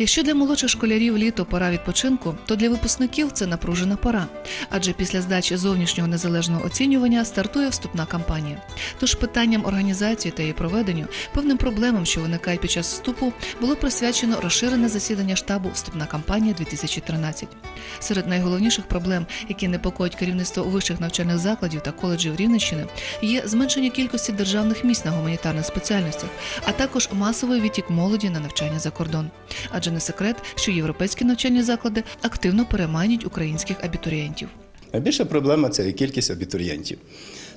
Якщо для молодших школярів літо пора відпочинку, то для випускників це напружена пора, адже після здачі зовнішнього незалежного оцінювання стартує вступна кампанія. Тож питанням організації та її проведенню, певним проблемам, що виникають під час вступу, було присвячено розширене засідання штабу Вступна кампанія 2013 Серед найголовніших проблем, які непокоїть керівництво вищих навчальних закладів та коледжів Рівненщини, є зменшення кількості державних місць на гуманітарних спеціальностях, а також масовий відтік молоді на навчання за кордон. Адже не секрет, що європейські навчальні заклади активно переманюють українських абітурієнтів. Найбільша проблема це кількість абітурієнтів.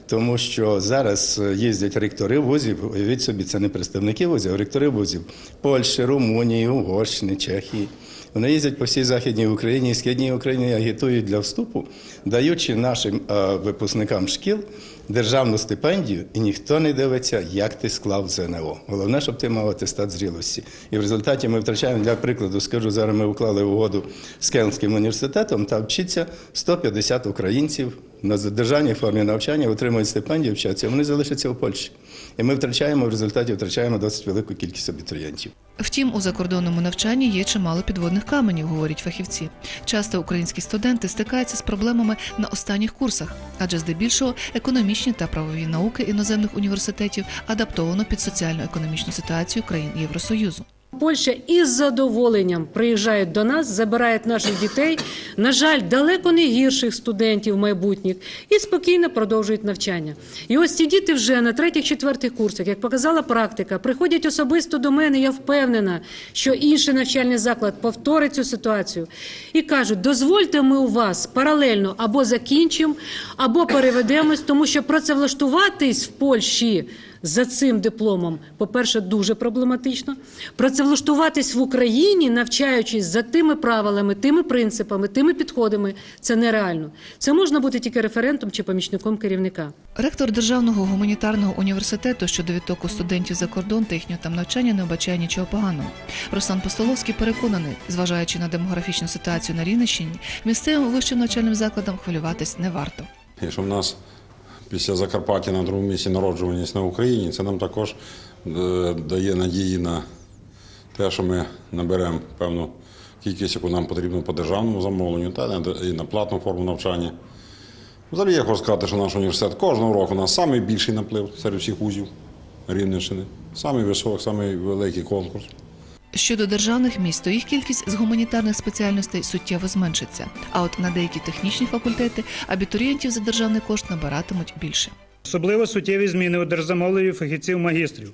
Тому що зараз е, їздять ректори вузів, уявіть собі, це не представники вузів, а ректори вузів Польщі, Румунії, Угорщини, Чехії. Вони їздять по всій Західній Україні і Східній Україні агітують для вступу, даючи нашим е, випускникам шкіл державну стипендію, і ніхто не дивиться, як ти склав ЗНО. Головне, щоб ти мав атестат зрілості. І в результаті ми втрачаємо, для прикладу, скажу, зараз ми уклали угоду з Кельнським університетом, та вчиться 150 українців на державній формі навчання, отримують стипендію, вчаться, вони залишаться у Польщі. І ми втрачаємо в результаті втрачаємо досить велику кількість абітурієнтів. Втім, у закордонному навчанні є чимало підводних каменів, говорять фахівці. Часто українські студенти стикаються з проблемами на останніх курсах, адже здебільшого економічні та правові науки іноземних університетів адаптовано під соціально-економічну ситуацію країн Євросоюзу. Польща із задоволенням приїжджають до нас, забирають наших дітей, на жаль, далеко не гірших студентів майбутніх, і спокійно продовжують навчання. І ось ці діти вже на третіх-четвертих курсах, як показала практика, приходять особисто до мене. Я впевнена, що інший навчальний заклад повторить цю ситуацію і кажуть: дозвольте, ми у вас паралельно або закінчимо, або переведемось, тому що працевлаштуватись в Польщі. За цим дипломом, по-перше, дуже проблематично. Працевлаштуватись в Україні, навчаючись за тими правилами, тими принципами, тими підходами, це нереально. Це можна бути тільки референтом чи помічником керівника. Ректор Державного гуманітарного університету щодо відтоку студентів за кордон та їхнього там навчання не вбачає нічого поганого. Руслан Постоловський переконаний, зважаючи на демографічну ситуацію на Рівненщині, місцевим вищим навчальним закладам хвилюватись не варто. Якщо в нас після Закарпаття на другому місці народжуваність на Україні, це нам також е, дає надії на те, що ми наберемо певну кількість, яку нам потрібно по державному замовленню, та і на платну форму навчання. Взагалі я хочу сказати, що наш університет кожного року у нас найбільший наплив серед всіх вузів Рівненщини, самий високий, самий великий конкурс. Щодо державних місць, то їх кількість з гуманітарних спеціальностей суттєво зменшиться. А от на деякі технічні факультети абітурієнтів за державний кошт набиратимуть більше. Особливо суттєві зміни у держзамовленні фахівців магістрів.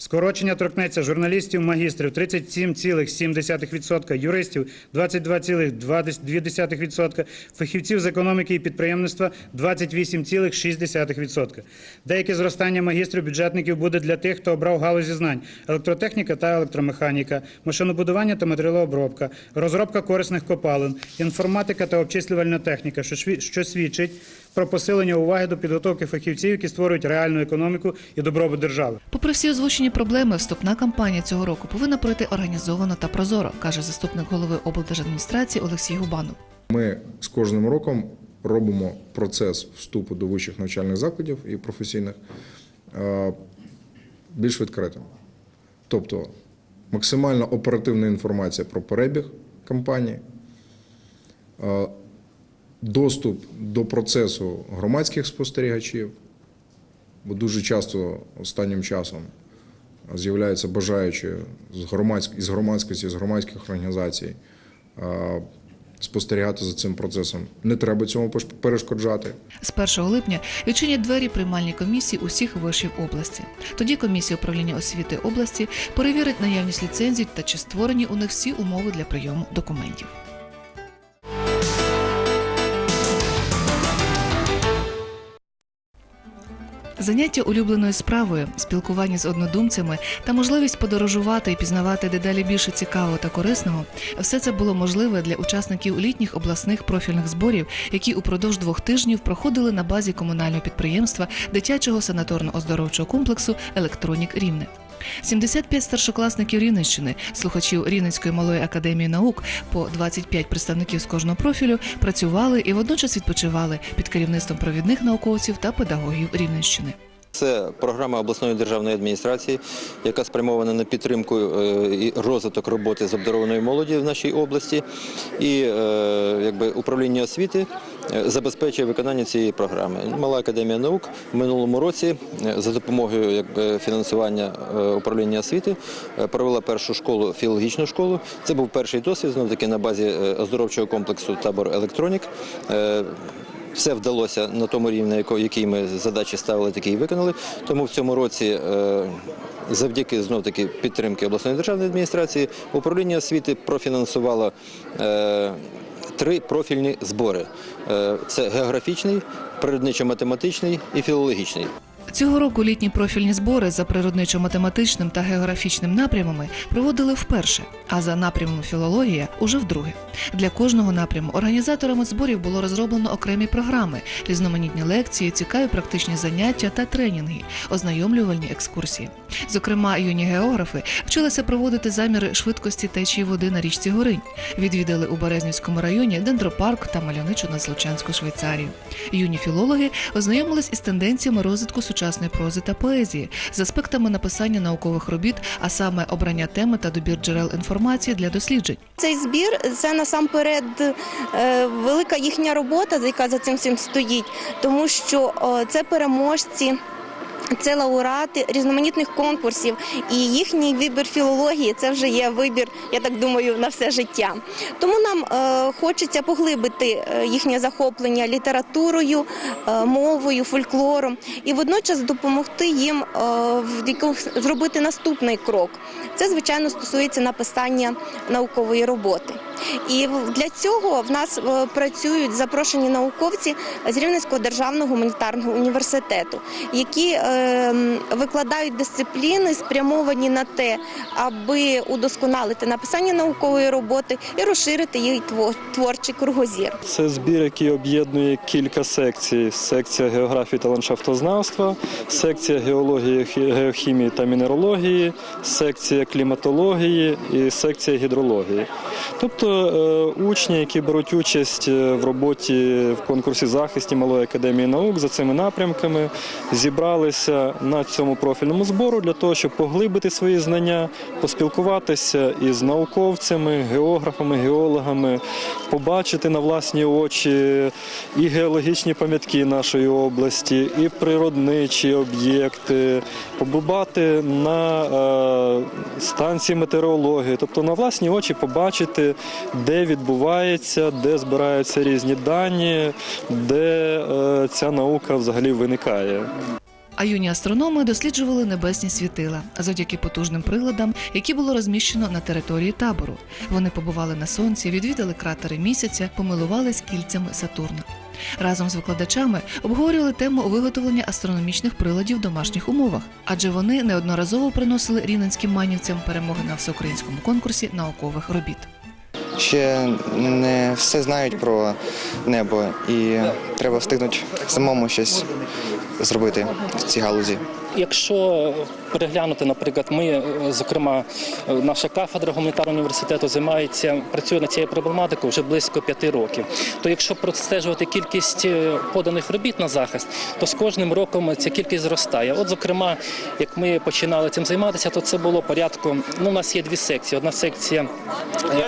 Скорочення торкнеться журналістів магістрів 37,7%, юристів 22,2%, фахівців з економіки і підприємництва 28,6%. Деяке зростання магістрів бюджетників буде для тих, хто обрав галузі знань: електротехніка та електромеханіка, машинобудування та матеріалообробка, розробка корисних копалин, інформатика та обчислювальна техніка, що свідчить про посилення уваги до підготовки фахівців, які створюють реальну економіку і добробут держави. Попри всі озвучені проблеми, вступна кампанія цього року повинна пройти організовано та прозоро, каже заступник голови облдержадміністрації Олексій Губанов. Ми з кожним роком робимо процес вступу до вищих навчальних закладів і професійних е, більш відкритим. Тобто максимально оперативна інформація про перебіг кампанії, е, доступ до процесу громадських спостерігачів, бо дуже часто останнім часом з'являються бажаючі з громадськ- із громадськості, з громадських організацій спостерігати за цим процесом. Не треба цьому перешкоджати. З 1 липня відчинять двері приймальні комісії усіх вишів області. Тоді комісія управління освіти області перевірить наявність ліцензій та чи створені у них всі умови для прийому документів. Заняття улюбленою справою, спілкування з однодумцями та можливість подорожувати і пізнавати дедалі більше цікавого та корисного все це було можливе для учасників літніх обласних профільних зборів, які упродовж двох тижнів проходили на базі комунального підприємства дитячого санаторно-оздоровчого комплексу Електронік Рівне. 75 старшокласників Рівненщини, слухачів Рівненської малої академії наук, по 25 представників з кожного профілю працювали і водночас відпочивали під керівництвом провідних науковців та педагогів Рівненщини. Це програма обласної державної адміністрації, яка спрямована на підтримку е, і розвиток роботи з обдарованою молоді в нашій області. І е, якби управління освіти забезпечує виконання цієї програми. Мала академія наук в минулому році е, за допомогою фінансування е, управління освіти е, провела першу школу, філологічну школу. Це був перший досвід знов таки на базі оздоровчого комплексу табор Електронік. Все вдалося на тому рівні, який ми задачі ставили, такий і виконали. Тому в цьому році, завдяки знов таки підтримки обласної державної адміністрації, управління освіти профінансувало три профільні збори: це географічний, природничо-математичний і філологічний. Цього року літні профільні збори за природничо-математичним та географічним напрямами проводили вперше, а за напрямом філологія уже вдруге. Для кожного напряму організаторами зборів було розроблено окремі програми, різноманітні лекції, цікаві практичні заняття та тренінги, ознайомлювальні екскурсії. Зокрема, юні географи вчилися проводити заміри швидкості течії води на річці Горинь. Відвідали у Березнівському районі дендропарк та мальовничу Надзлочанську Швейцарію. Юні філологи ознайомились із тенденціями розвитку сучасної прози та поезії, з аспектами написання наукових робіт, а саме обрання теми та добір джерел інформації для досліджень. Цей збір це насамперед е, велика їхня робота, яка за цим всім стоїть, тому що це переможці. Це лауреати різноманітних конкурсів, і їхній вибір філології це вже є вибір, я так думаю, на все життя. Тому нам е, хочеться поглибити е, їхнє захоплення літературою, е, мовою, фольклором і водночас допомогти їм в якомусь- зробити наступний крок. Це звичайно стосується написання наукової роботи. І для цього в нас е, працюють запрошені науковці з Рівненського державного гуманітарного університету, які е, викладають дисципліни, спрямовані на те, аби удосконалити написання наукової роботи і розширити її творчий кругозір. Це збір, який об'єднує кілька секцій: секція географії та ландшафтознавства, секція геології, геохімії та мінерології, секція кліматології і секція гідрології. Тобто учні, які беруть участь е, в роботі в конкурсі захисті Малої академії наук за цими напрямками, зібралися на цьому профільному збору для того, щоб поглибити свої знання, поспілкуватися із науковцями, географами, геологами, побачити на власні очі і геологічні пам'ятки нашої області, і природничі об'єкти, побувати на е, станції метеорології, тобто на власні очі побачити, де відбувається, де збираються різні дані, де е, ця наука взагалі виникає. А юні астрономи досліджували небесні світила завдяки потужним приладам, які було розміщено на території табору. Вони побували на сонці, відвідали кратери місяця, помилувались кільцями Сатурна. Разом з викладачами обговорювали тему виготовлення астрономічних приладів в домашніх умовах, адже вони неодноразово приносили рівненським манівцям перемоги на всеукраїнському конкурсі наукових робіт. Ще не все знають про небо, і треба встигнути самому щось зробити в цій галузі. Якщо переглянути, наприклад, ми, е, зокрема, е, наша кафедра гуманітарного університету займається, працює над цією проблематикою вже близько п'яти років. То якщо простежувати кількість е, поданих робіт на захист, то з кожним роком ця кількість зростає. От, зокрема, як ми починали цим займатися, то це було порядку. Ну, у нас є дві секції: одна секція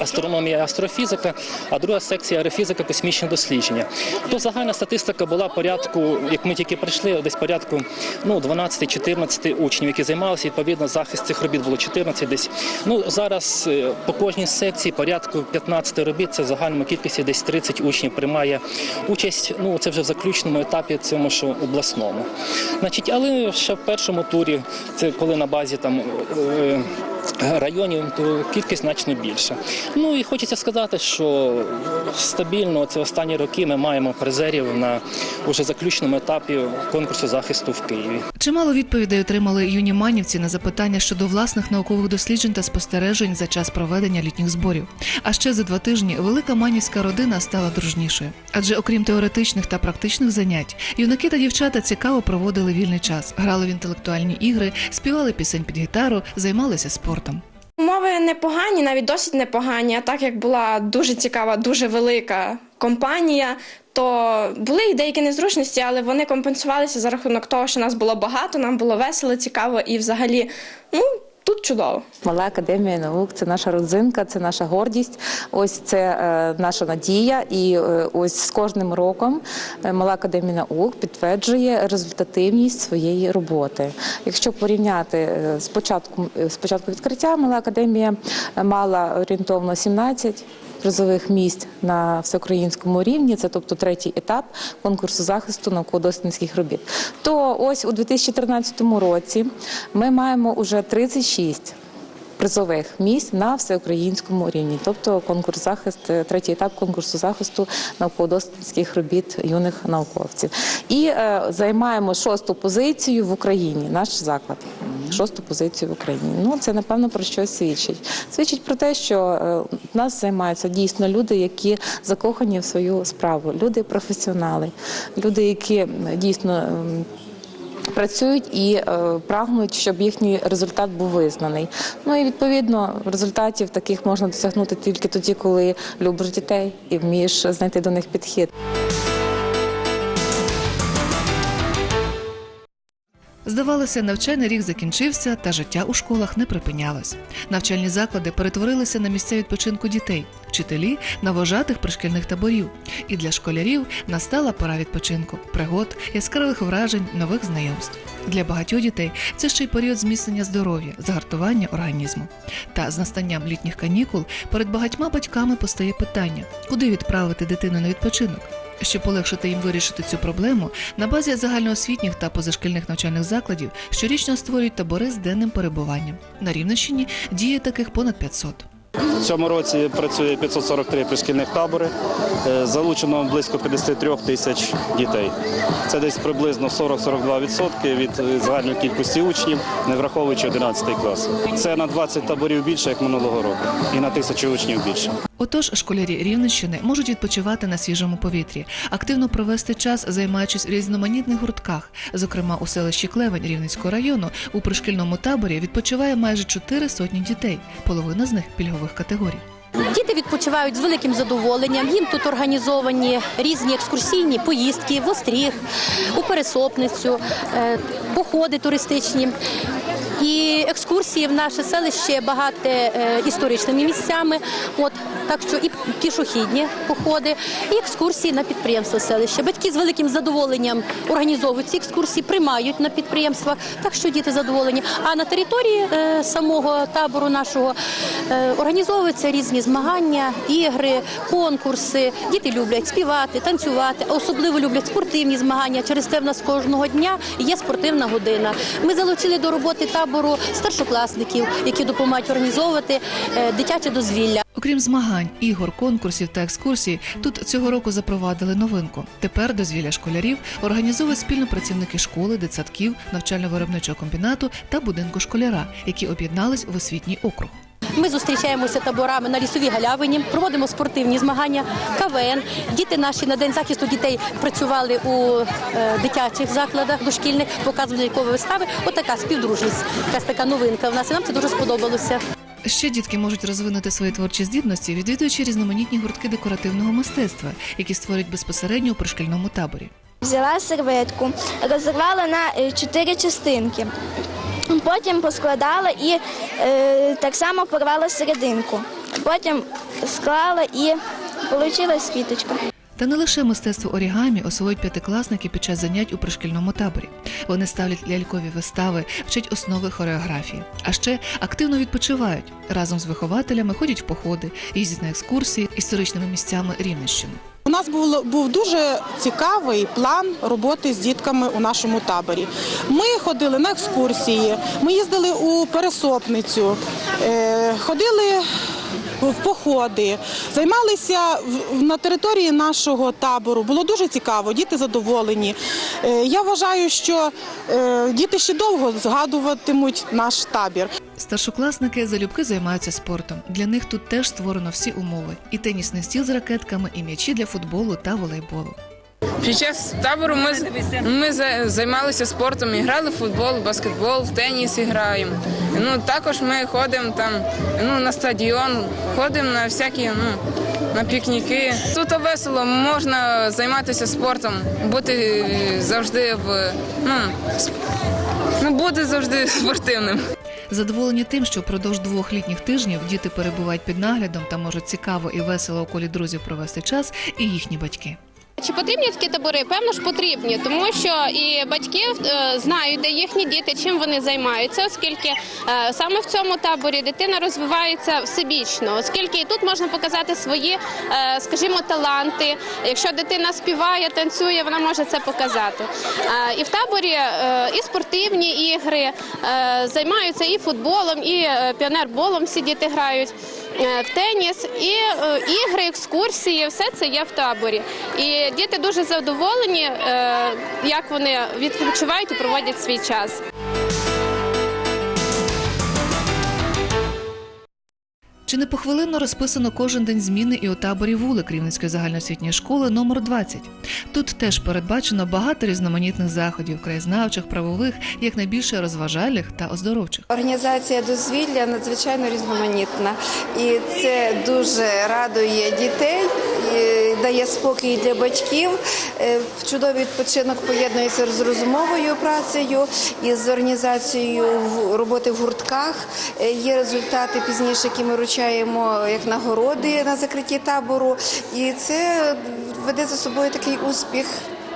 астрономія і астрофізика, а друга секція аерофізика, космічні дослідження. То загальна статистика була порядку, як ми тільки прийшли, десь порядку ну 12-14 учнів, які займалися. Відповідно, захист цих робіт було 14 десь. Ну зараз е, по кожній секції порядку 15 робіт. Це в загальному кількості десь 30 учнів приймає участь. Ну це вже в заключному етапі цьому що обласному. Значить, але ще в першому турі, це коли на базі там. е, Районів то кількість значно більша. Ну і хочеться сказати, що стабільно це останні роки ми маємо призерів на уже заключному етапі конкурсу захисту в Києві. Чимало відповідей отримали юні манівці на запитання щодо власних наукових досліджень та спостережень за час проведення літніх зборів. А ще за два тижні велика манівська родина стала дружнішою. Адже окрім теоретичних та практичних занять, юнаки та дівчата цікаво проводили вільний час, грали в інтелектуальні ігри, співали пісень під гітару, займалися спортом. Умови непогані, навіть досить непогані. А так як була дуже цікава, дуже велика компанія, то то були і деякі незручності, але вони компенсувалися за рахунок того, що нас було багато, нам було весело, цікаво і взагалі, ну тут чудово. Мала академія наук це наша родзинка, це наша гордість. Ось це е, наша надія. І е, ось з кожним роком е, мала академія наук підтверджує результативність своєї роботи. Якщо порівняти е, з початку, з відкриття, мала академія е, мала орієнтовно 17 призових місць на всеукраїнському рівні, це тобто третій етап конкурсу захисту науково-дослідницьких робіт. То ось у 2013 році ми маємо уже 36 призових місць на всеукраїнському рівні, тобто конкурс захист, третій етап конкурсу захисту науково-дослідницьких робіт юних науковців. І е, займаємо шосту позицію в Україні, наш заклад. Шосту позицію в Україні. Ну це напевно про щось свідчить. Свідчить про те, що е, нас займаються дійсно люди, які закохані в свою справу, люди професіонали, люди, які дійсно. ем, Працюють і е, прагнуть, щоб їхній результат був визнаний. Ну і відповідно результатів таких можна досягнути тільки тоді, коли любиш дітей і вмієш знайти до них підхід. Здавалося, навчальний рік закінчився, та життя у школах не припинялось. Навчальні заклади перетворилися на місця відпочинку дітей, вчителі на вожатих пришкільних таборів. І для школярів настала пора відпочинку, пригод, яскравих вражень, нових знайомств. Для багатьох дітей це ще й період зміцнення здоров'я, загартування організму. Та з настанням літніх канікул перед багатьма батьками постає питання, куди відправити дитину на відпочинок. Щоб полегшити їм вирішити цю проблему, на базі загальноосвітніх та позашкільних навчальних закладів щорічно створюють табори з денним перебуванням. На Рівненщині діє таких понад 500. В цьому році працює 543 пришкільних табори. Е, Залучено близько 53 тисяч дітей. Це десь приблизно 40-42% від е, загальної кількості учнів, не враховуючи 11 клас. Це на 20 таборів більше, як минулого року, і на тисячу учнів більше. Отож, школярі Рівненщини можуть відпочивати на свіжому повітрі, активно провести час, займаючись в різноманітних гуртках. Зокрема, у селищі Клевень Рівненського району у пришкільному таборі відпочиває майже чотири сотні дітей, половина з них пільгових категорій. Діти відпочивають з великим задоволенням. Їм тут організовані різні екскурсійні поїздки в Остріг, у Пересопницю, е, походи туристичні. І екскурсії в наше селище багате е, історичними місцями. От так що і пішохідні походи, і екскурсії на підприємства селища. Батьки з великим задоволенням організовують ці екскурсії, приймають на підприємствах, так що діти задоволені. А на території е, самого табору нашого е, організовуються різні змагання, ігри, конкурси. Діти люблять співати, танцювати, особливо люблять спортивні змагання. Через те в нас кожного дня є спортивна година. Ми залучили до роботи табору старшокласників, які допомагають організовувати е, дитяче дозвілля. Окрім змагань, ігор, конкурсів та екскурсій, тут цього року запровадили новинку. Тепер дозвілля школярів організовують спільно працівники школи, дитсадків, навчально-виробничого комбінату та будинку школяра, які об'єднались в освітній округ. Ми зустрічаємося таборами на лісовій галявині, проводимо спортивні змагання, КВН. Діти наші на день захисту дітей працювали у е, дитячих закладах дошкільних, показували лікові вистави. Отака співдружність, якась така новинка. В нас і нам це дуже сподобалося. Ще дітки можуть розвинути свої творчі здібності, відвідуючи різноманітні гуртки декоративного мистецтва, які створюють безпосередньо у пришкільному таборі. Взяла серветку, розірвала на е, чотири частинки. Потім поскладала і е, так само порвала серединку. Потім склала і вийшла квіточка. Та не лише мистецтво орігамі освоюють п'ятикласники під час занять у пришкільному таборі. Вони ставлять лялькові вистави, вчать основи хореографії, а ще активно відпочивають. Разом з вихователями ходять в походи, їздять на екскурсії історичними місцями Рівненщини. У нас був, був дуже цікавий план роботи з дітками у нашому таборі. Ми ходили на екскурсії, ми їздили у пересопницю, е, ходили в походи, займалися на території нашого табору. Було дуже цікаво, діти задоволені. Е, я вважаю, що е, діти ще довго згадуватимуть наш табір. Старшокласники залюбки займаються спортом. Для них тут теж створено всі умови: і тенісний стіл з ракетками, і м'ячі для футболу та волейболу. Під час табору ми, ми за- займалися спортом, і грали в футбол, баскетбол, в теніс і граємо. Ну, також ми ходимо там ну, на стадіон, ходимо на всякі ну, на пікніки. Тут весело, можна займатися спортом, бути завжди в ну, ну бути завжди спортивним. Задоволені тим, що впродовж двох літніх тижнів діти перебувають під наглядом та можуть цікаво і весело у колі друзів провести час, і їхні батьки. Чи потрібні такі табори? Певно ж потрібні, тому що і батьки е, знають, де їхні діти, чим вони займаються, оскільки е, саме в цьому таборі дитина розвивається всебічно, оскільки і тут можна показати свої, е, скажімо, таланти. Якщо дитина співає, танцює, вона може це показати. І в таборі і спортивні ігри займаються і футболом, і піонерболом. Всі діти грають. Е, В теніс і е, ігри, екскурсії, все це є в таборі. І діти дуже задоволені, е, як вони відпочивають і проводять свій час. Чи не похвилинно розписано кожен день зміни і у таборі вулик Рівненської загальноосвітньої школи номер 20 Тут теж передбачено багато різноманітних заходів, краєзнавчих, правових, як найбільше розважальних та оздоровчих. Організація дозвілля надзвичайно різноманітна, і це дуже радує дітей, дає спокій для батьків. Е, Чудовий відпочинок поєднується з розумовою працею і з організацією роботи в гуртках. Е, Є результати пізніше, які ми вручаємо як нагороди на закритті табору, і це веде за собою такий успіх.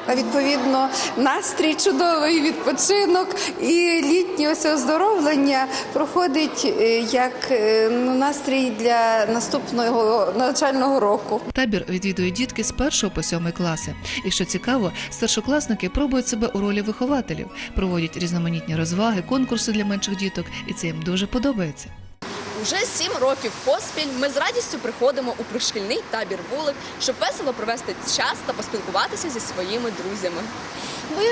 А відповідно настрій чудовий, відпочинок і літнє ось оздоровлення проходить е, як е, ну, настрій для наступного навчального року. Табір відвідує дітки з першого по сьомий класи. І що цікаво, старшокласники пробують себе у ролі вихователів, проводять різноманітні розваги, конкурси для менших діток, і це їм дуже подобається. Уже сім років поспіль ми з радістю приходимо у пришкільний табір вулик, щоб весело провести час та поспілкуватися зі своїми друзями. Ми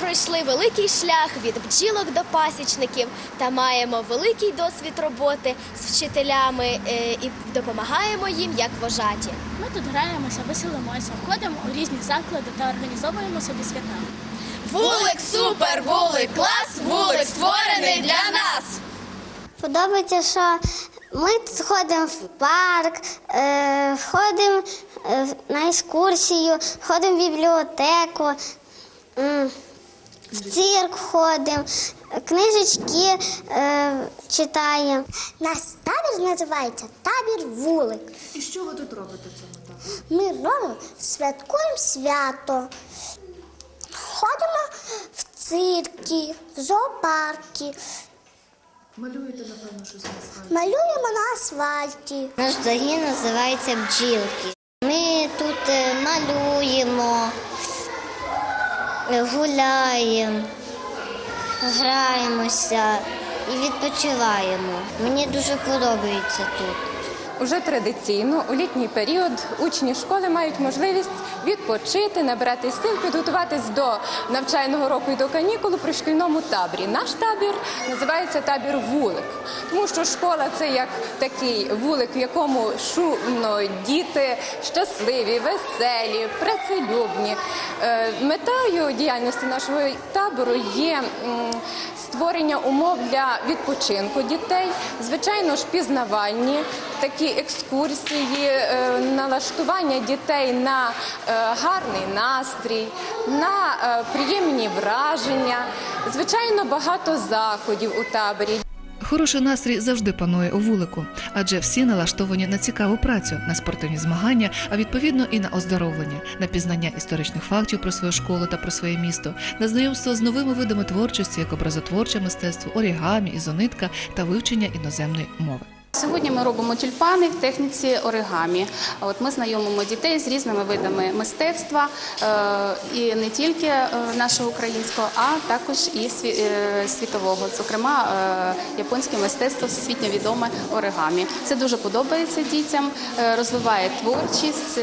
пройшли великий шлях від бджілок до пасічників та маємо великий досвід роботи з вчителями е, і допомагаємо їм як вожаті. Ми тут граємося, веселимося, ходимо у різні заклади та організовуємо собі свята. Вулик супер, вулик клас, вулик створений для нас. Подобається, що ми тут ходимо в парк, е, ходимо е, на екскурсію, ходимо в бібліотеку, в цирк ходимо, книжечки е, читаємо. Наш табір називається табір вулик. І що ви тут робите в цьому таборі? Ми робимо святкуємо свято. Ходимо в цирки, в зоопарки. Малюєте, напевно, щось на асфальті. Малюємо на асфальті. Наш загін називається бджілки. Ми тут е, малюємо, гуляємо, граємося і відпочиваємо. Мені дуже подобається тут. Уже традиційно у літній період учні школи мають можливість відпочити, набирати сил, підготуватись до навчального року і до канікул у пришкільному таборі. Наш табір називається табір вулик, тому що школа це як такий вулик, в якому шумно діти щасливі, веселі, працелюбні. Е, Метою діяльності нашого табору є створення умов для відпочинку дітей, звичайно ж пізнавальні такі екскурсії, е, налаштування дітей на е, гарний настрій, на е, приємні враження. Звичайно, багато заходів у таборі. Хороший настрій завжди панує у вулику, адже всі налаштовані на цікаву працю, на спортивні змагання, а відповідно і на оздоровлення, на пізнання історичних фактів про свою школу та про своє місто, на знайомство з новими видами творчості, як образотворче мистецтво, орігамі, ізонитка та вивчення іноземної мови. Сьогодні ми робимо тюльпани в техніці оригамі. От ми знайомимо дітей з різними видами мистецтва е, і не тільки е, нашого українського, а також і е, світового, зокрема японське мистецтво всесвітньо відоме оригамі. Це дуже подобається дітям, розвиває творчість,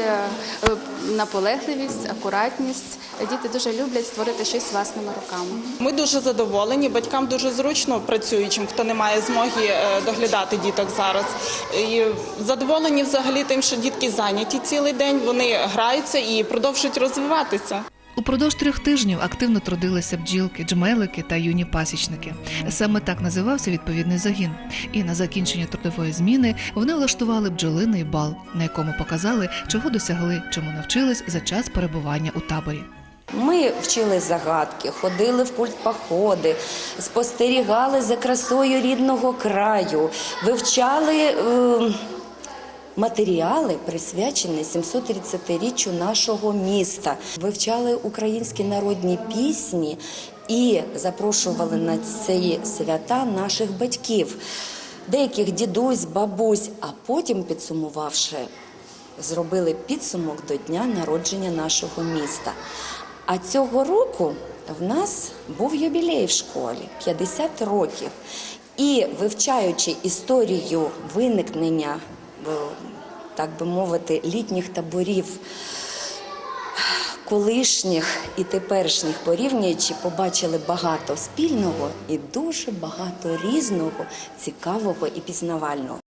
наполегливість, акуратність. Діти дуже люблять створити щось власними руками. Ми дуже задоволені. Батькам дуже зручно працюючим, хто не має змоги доглядати діток зараз. Задоволені взагалі тим, що дітки зайняті цілий день. Вони граються і продовжують розвиватися. Упродовж трьох тижнів активно трудилися бджілки, джмелики та юні пасічники. Саме так називався відповідний загін. І на закінчення трудової зміни вони влаштували бджолиний бал, на якому показали, чого досягли, чому навчились за час перебування у таборі. Ми вчили загадки, ходили в культпоходи, спостерігали за красою рідного краю, вивчали е, матеріали, присвячені 730-річчю нашого міста, вивчали українські народні пісні і запрошували на ці свята наших батьків, деяких дідусь, бабусь, а потім, підсумувавши, зробили підсумок до дня народження нашого міста. А цього року в нас був юбілей в школі 50 років. І вивчаючи історію виникнення, так би мовити, літніх таборів колишніх і теперішніх порівнюючи, побачили багато спільного і дуже багато різного, цікавого і пізнавального.